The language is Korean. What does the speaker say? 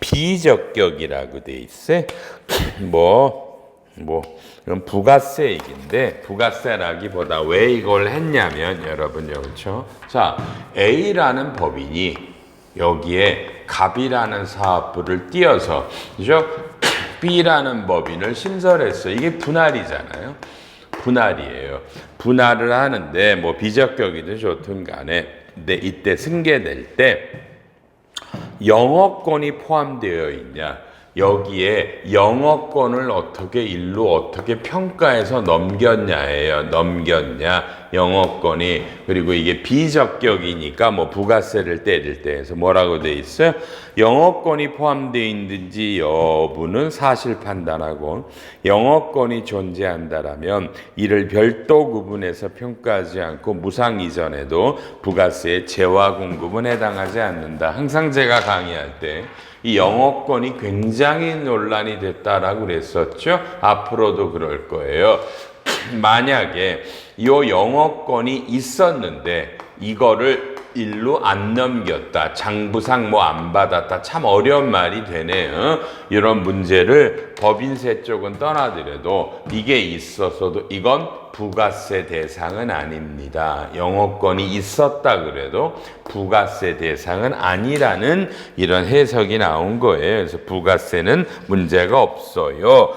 비적격이라고 돼 있어. 뭐, 뭐, 이건 부가세 얘기인데, 부가세라기보다 왜 이걸 했냐면, 여러분요, 그렇죠? 자, A라는 법인이 여기에 갑이라는 사업부를 띄어서, 그죠? B라는 법인을 신설했어. 이게 분할이잖아요. 분할이에요. 분할을 하는데, 뭐, 비적격이든 좋든 간에, 근데 이때 승계될 때, 영어권이 포함되어 있냐? 여기에 영어권을 어떻게 일로 어떻게 평가해서 넘겼냐예요. 넘겼냐? 영어권이 그리고 이게 비적격이니까 뭐 부가세를 때릴 때에서 뭐라고 돼 있어요? 영어권이 포함되어 있는지 여부는 사실 판단하고 영어권이 존재한다라면 이를 별도 구분해서 평가하지 않고 무상 이전에도 부가세의 재화 공급은 해당하지 않는다. 항상 제가 강의할 때 이 영어권이 굉장히 논란이 됐다라고 그랬었죠. 앞으로도 그럴 거예요. 만약에 이 영어권이 있었는데 이거를 일로 안 넘겼다. 장부상 뭐 안 받았다. 참 어려운 말이 되네요. 이런 문제를 법인세 쪽은 떠나더라도 이게 있었어도 이건 부가세 대상은 아닙니다. 영어권이 있었다 그래도 부가세 대상은 아니라는 이런 해석이 나온 거예요. 그래서 부가세는 문제가 없어요.